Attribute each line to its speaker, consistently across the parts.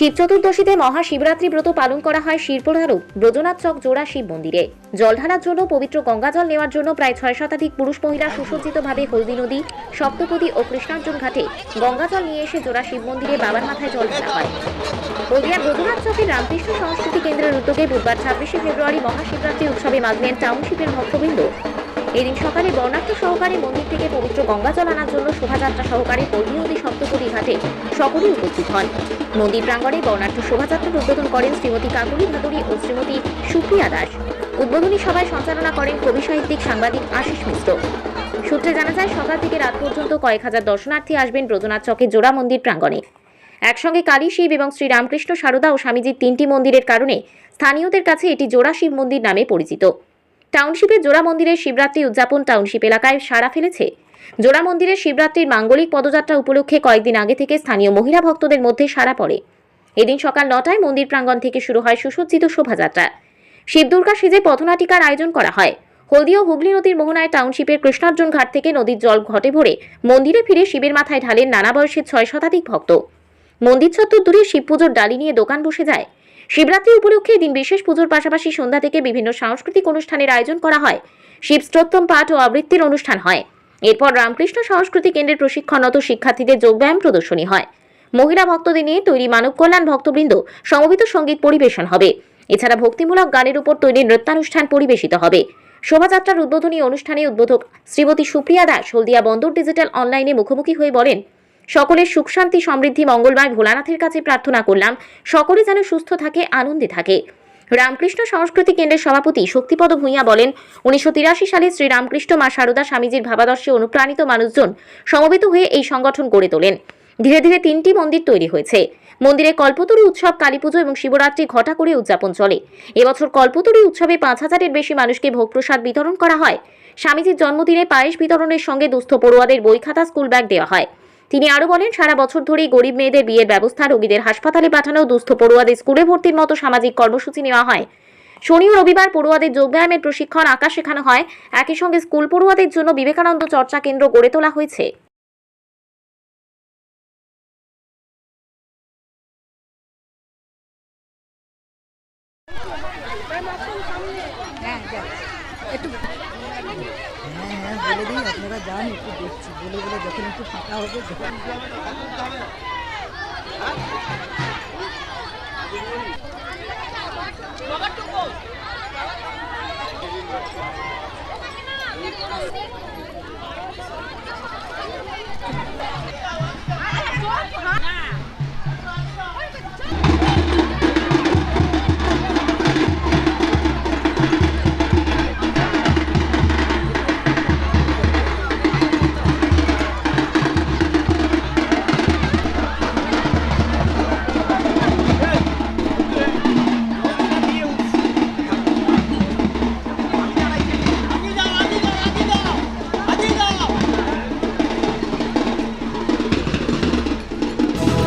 Speaker 1: শিব চতুর্দশীতে মহাশিবরাত্রি ব্রত পালন করা হয় শিরপোড়ারূপ ব্রজনাথ চক জোড়া শিব মন্দিরে। জল ঢালার জন্য পবিত্র গঙ্গাজল নেওয়ার জন্য প্রায় ছয় শতাধিক পুরুষ মহিলা সুসজ্জিতভাবে হলদি নদী, সপ্তপদী ও কৃষ্ণার্জুন ঘাটে গঙ্গাজল নিয়ে এসে জোড়া শিব মন্দিরে বাবার মাথায় জল ঢালা হয়। হলদিয়া ব্রজনাথ চকের রামকৃষ্ণ সংস্কৃতি কেন্দ্রের উদ্যোগে বুধবার ছাব্বিশে ফেব্রুয়ারি মহাশিবরাত্রি উৎসবে মাগলেন টাউনশিপের ভক্তবৃন্দ এদিন সকালে বর্ণাঢ্য সহকারে মন্দির থেকে পবিত্র গঙ্গাজল আনার জন্য শোভাযাত্রা সহকারে হলদি নদী সপ্তপদী ঘাটে সকলেই উপস্থিত হন। মন্দির প্রাঙ্গণে বর্ণাঢ্য শোভাযাত্রার উদ্বোধন করেন শ্রীমতী কাকুলি ভাদুরী ও শ্রীমতী সুপ্রিয়া দাস। উদ্বোধনী সভায় সঞ্চালনা করেন কবি সাহিত্যিক সাংবাদিক আশিস মিশ্র। সূত্রে জানা যায়, সকাল থেকে রাত পর্যন্ত কয়েক হাজার দর্শনার্থী আসবেন ব্রজনাথ চকের জোড়া মন্দির প্রাঙ্গণে। একসঙ্গে কালী শিব এবং শ্রীরামকৃষ্ণ সারদা ও স্বামীজির তিনটি মন্দিরের কারণে স্থানীয়দের কাছে এটি জোড়া শিব মন্দির নামে পরিচিত। টাউনশিপের জোড়া মন্দিরের শিবরাত্রি উদযাপন টাউনশিপ এলাকায় সাড়া ফেলেছে। জোড়া মন্দিরের শিবরাত্রির মাঙ্গলিক পদযাত্রা উপলক্ষে কয়েকদিন আগে থেকে স্থানীয় মহিলা ভক্তদের মধ্যে সাড়া পড়ে। এদিন সকাল নটায় মন্দির প্রাঙ্গণ থেকে শুরু হয় সুসজ্জিত শোভাযাত্রা। শিবদুর্গা সেজে পথনাটিকার আয়োজন করা হয়। হলদি ও হুগলি নদীর মোহনায় টাউনশিপের কৃষ্ণার্জুন ঘাট থেকে নদীর জল ঘটে ভরে মন্দিরে ফিরে শিবের মাথায় ঢালেন নানা বয়সের ছয় শতাধিক ভক্ত। মন্দির চত্বর দূরে শিব পুজোর ডালি নিয়ে দোকান বসে যায়। শিবরাত্রি উপলক্ষে দিন বিশেষ পুজোর পাশাপাশি সন্ধ্যা থেকে বিভিন্ন সাংস্কৃতিক অনুষ্ঠানের আয়োজন করা হয়। শিব স্তোত্তম পাঠ ও আবৃত্তির অনুষ্ঠান হয়। এরপর রামকৃষ্ণ সংস্কৃতি কেন্দ্রের প্রশিক্ষণরত শিক্ষার্থীদের যোগব্যায়াম প্রদর্শনী হয়। মহিলা ভক্তদের নিয়ে তৈরি মানব কল্যাণ ভক্তবৃন্দ সমবেত সংগীত পরিবেশন হবে। এছাড়া ভক্তিমূলক গানের উপর তৈরি নৃত্যানুষ্ঠান পরিবেশিত হবে। শোভাযাত্রার উদ্বোধনী অনুষ্ঠানে উদ্বোধক শ্রীমতী সুপ্রিয়া দাস হলদিয়া বন্দর ডিজিটাল অনলাইনে মুখোমুখি হয়ে বলেন সকলের সুখ, শান্তি, সমৃদ্ধি মঙ্গলময় ভোলানাথের কাছে প্রার্থনা করলাম। সকলে যেন সুস্থ থাকে, আনন্দে থাকে। রামকৃষ্ণ সংস্কৃতি কেন্দ্রের সভাপতি শক্তিপদ ভূঁইয়া বলেন, উনিশশো তিরাশি সালে শ্রী রামকৃষ্ণ মা সারদা স্বামীজির ভাবাদর্শে অনুপ্রাণিত মানুষজন সমবেত হয়ে এই সংগঠন গড়ে তোলেন। ধীরে ধীরে তিনটি মন্দির তৈরি হয়েছে। মন্দিরে কল্পতরু উৎসব, কালীপুজো এবং শিবরাত্রি ঘটা করে উদযাপন চলে। এবছর কল্পতরু উৎসবে পাঁচ হাজারের বেশি মানুষকে ভোগ প্রসাদ বিতরণ করা হয়। স্বামীজির জন্মদিনে পায়েস বিতরণের সঙ্গে দুস্থ পড়ুয়াদের বই খাতা স্কুল ব্যাগ দেওয়া হয়। তিনি আরও বলেন, সারা বছর ধরেই গরিব মেয়েদের বিয়ের ব্যবস্থা রোগীদের হাসপাতালে পাঠানো, দুস্থ পড়ুয়াদের স্কুলে ভর্তির মতো সামাজিক কর্মসূচি নেওয়া হয়। শনি ও রবিবার পড়ুয়াদের যোগব্যায়ামের প্রশিক্ষণ আঁকা শেখানো হয়। একই সঙ্গে স্কুল পড়ুয়াদের জন্য বিবেকানন্দ চর্চা কেন্দ্র গড়ে তোলা হয়েছে
Speaker 2: হ্যাঁ যাক। একটু হ্যাঁ হ্যাঁ বলে দিই আপনারা যান একটু দেখছি যখন ফাঁকা হবে।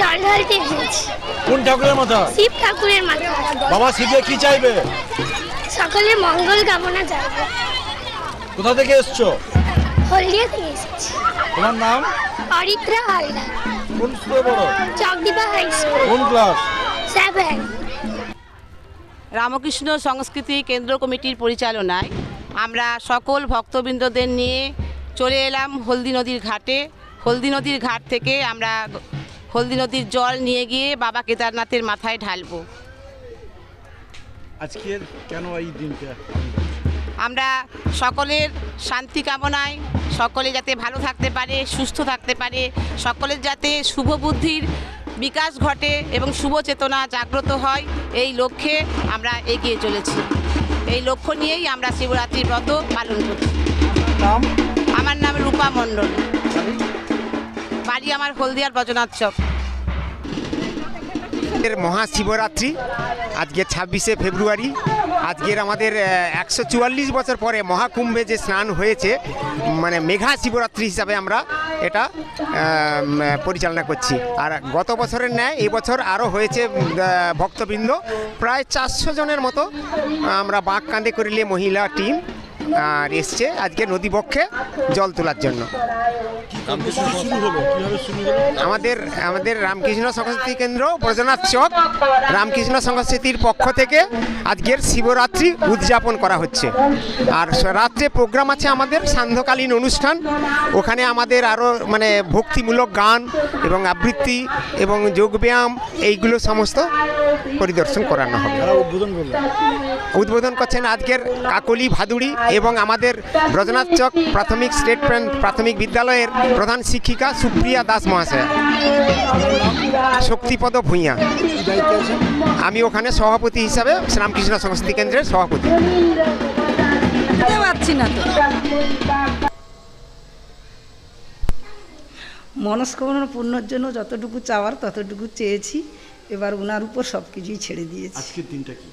Speaker 3: জল ঢালতে এসেছি
Speaker 4: কোন ঠাকুরের মাথা?
Speaker 3: শিব ঠাকুরের মাথা।
Speaker 4: বাবা শিবে কি চাইবে?
Speaker 3: সকলের মঙ্গল কামনা চাইব
Speaker 4: কোথা থেকে এসছো?
Speaker 3: হলদিয়া থেকে এসেছি।
Speaker 4: তোমার নাম?
Speaker 3: অরিত্রা হালদার।
Speaker 4: কোন স্কুলে পড়ো?
Speaker 3: High school.
Speaker 4: কোন ক্লাস?
Speaker 3: সেভেন।
Speaker 5: রামকৃষ্ণ সংস্কৃতি কেন্দ্র কমিটির পরিচালনায় আমরা সকল ভক্তবৃন্দদের নিয়ে চলে এলাম হলদি নদীর ঘাটে। হলদি নদীর ঘাট থেকে আমরা হলদি নদীর জল নিয়ে গিয়ে বাবা কেদারনাথের মাথায় ঢালবো।
Speaker 4: আজকের কেন এই দিনটা?
Speaker 5: আমরা সকলের শান্তি কামনায় সকলে যাতে ভালো থাকতে পারে সুস্থ থাকতে পারে সকলের যাতে শুভ বুদ্ধির বিকাশ ঘটে এবং শুভ চেতনা জাগ্রত হয় এই লক্ষ্যে আমরা এগিয়ে চলেছি। এই লক্ষ্য নিয়েই আমরা শিবরাত্রির ব্রত পালন করছি। আমার নাম রূপা মণ্ডল। বাড়ি আমার হলদিয়ার বজনাথ
Speaker 6: এর মহাশিবরাত্রি, আজকে ছাব্বিশে ফেব্রুয়ারি, আজকের আমাদের একশো চুয়াল্লিশ বছর পরে মহাকুম্ভে যে স্নান হয়েছে মানে মেঘা শিবরাত্রি হিসাবে আমরা এটা পরিচালনা করছি। আর গত বছরের ন্যায় এবছর আরও হয়েছে ভক্তবৃন্দ। প্রায় চারশো জনের মতো আমরা বাঁক কাঁধে করিলে মহিলা টিম আর এসছে আজকে নদীবক্ষে জল তোলার জন্য। আমাদের আমাদের রামকৃষ্ণ সংস্কৃতি কেন্দ্র ব্রজনাথ চক রামকৃষ্ণ সংস্কৃতির পক্ষ থেকে আজকের শিবরাত্রি উদযাপন করা হচ্ছে। আর রাত্রে প্রোগ্রাম আছে আমাদের সান্ধ্যকালীন অনুষ্ঠান। ওখানে আমাদের আরও মানে ভক্তিমূলক গান এবং আবৃত্তি এবং যোগব্যায়াম এইগুলো সমস্ত পরিদর্শন করানো হবে।
Speaker 4: উদ্বোধন
Speaker 6: উদ্বোধন করছেন আজকের কাকলি ভাদুড়ি এবং আমাদের ব্রজনাথ চক প্রাথমিক স্টেট প্রাথমিক বিদ্যালয়ের প্রধান শিক্ষিকা সুপ্রিয়া দাস মহাশয়। শক্তিপদ ভূঁইয়া। আমি ওখানে সভাপতি হিসাবে শ্রীরামকৃষ্ণ সংস্কৃতি কেন্দ্রের সভাপতি।
Speaker 2: পারছি না তো। মনস্কামনা পূর্ণর জন্য যতটুকু চাওয়ার ততটুকু চেয়েছি এবার ওনার উপর সব কিছুই ছেড়ে দিয়েছি।
Speaker 4: আজকের দিনটা কি?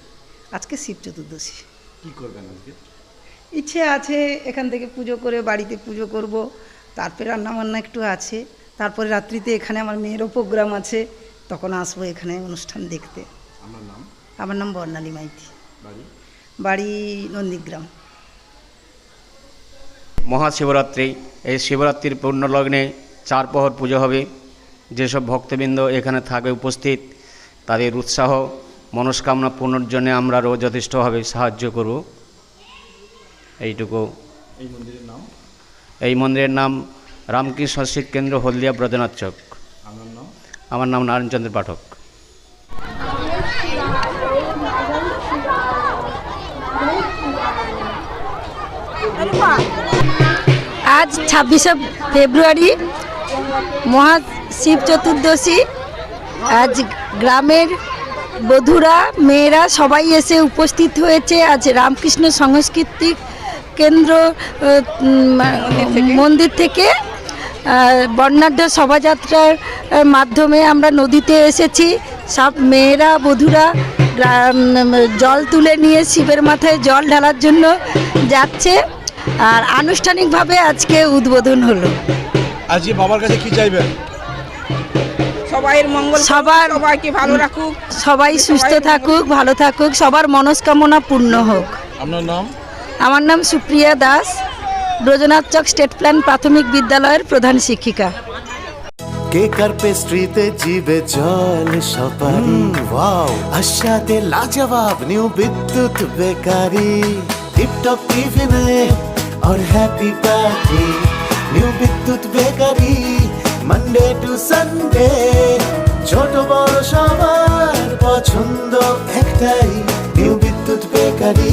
Speaker 2: আজকে শিব চতুর্দশী।
Speaker 4: কি করবেন আজকে?
Speaker 2: ইচ্ছে আছে এখান থেকে পুজো করে বাড়িতে পুজো করব। তারপরে রান্নাবান্না একটু আছে। তারপরে রাত্রিতে এখানে আমার মেয়েরও প্রোগ্রাম আছে। তখন আসব এখানে অনুষ্ঠান দেখতে।
Speaker 4: আমার নাম?
Speaker 2: আমার নাম বর্ণালী মাইতি।
Speaker 4: বাড়ি?
Speaker 2: বাড়ি নন্দীগ্রাম।
Speaker 7: মহাশিবরাত্রি। এই শিবরাত্রির পূর্ণলগ্নে চার প্রহর পুজো হবে। যেসব ভক্তবৃন্দ এখানে থাকবে উপস্থিত তাদের উৎসাহ মনস্কামনা পূর্ণর জন্য আমরা রোজ যথেষ্টভাবে সাহায্য করব। এইটুকু।
Speaker 4: এই মন্দিরের নাম?
Speaker 7: এই মন্দিরের নাম রামকৃষ্ণ সংস্কৃত কেন্দ্র হলদিয়া ব্রজনাথ চক।
Speaker 4: আমার নাম?
Speaker 7: আমার নাম নারায়ণচন্দ্র পাঠক।
Speaker 2: আজ ছাব্বিশে ফেব্রুয়ারি মহা শিব চতুর্দশী। আজ গ্রামের বধুরা মেয়েরা সবাই এসে উপস্থিত হয়েছে। আজ রামকৃষ্ণ সাংস্কৃতিক কেন্দ্র মন্দির থেকে? বর্ণাঢ্য শোভাযাত্রার মাধ্যমে আমরা নদীতে এসেছি। সব মেয়েরা বধুরা জল তুলে নিয়ে শিবের মাথায় জল ঢালার জন্য যাচ্ছে। আর আনুষ্ঠানিকভাবে আজকে উদ্বোধন হলো।
Speaker 4: আজকে বাবার কাছে কি চাইবেন?
Speaker 5: সবাইয়ের মঙ্গল
Speaker 2: সবার
Speaker 5: সবাইকে ভালো রাখুক।
Speaker 2: সবাই সুস্থ থাকুক ভালো থাকুক সবার মনস্কামনা পূর্ণ হোক।
Speaker 4: আপনার নাম?
Speaker 2: আমার নাম সুপ্রিয়া দাস ব্রজনাথ চক স্টেট প্ল্যান প্রাথমিক বিদ্যালয়ের প্রধান শিক্ষিকা
Speaker 8: কেক আর পেস্ট্রিতে জিবে জল সপারি ওয়াও আশাতে লাজবাব নিউ বিদ্যুৎ বেকারি টিপটপ টিফিনে और happy party new Bidyut bakery Monday to Sunday ছোট বড় সবার পছন্দ একটাই নিউ বিদ্যুৎ বেকারি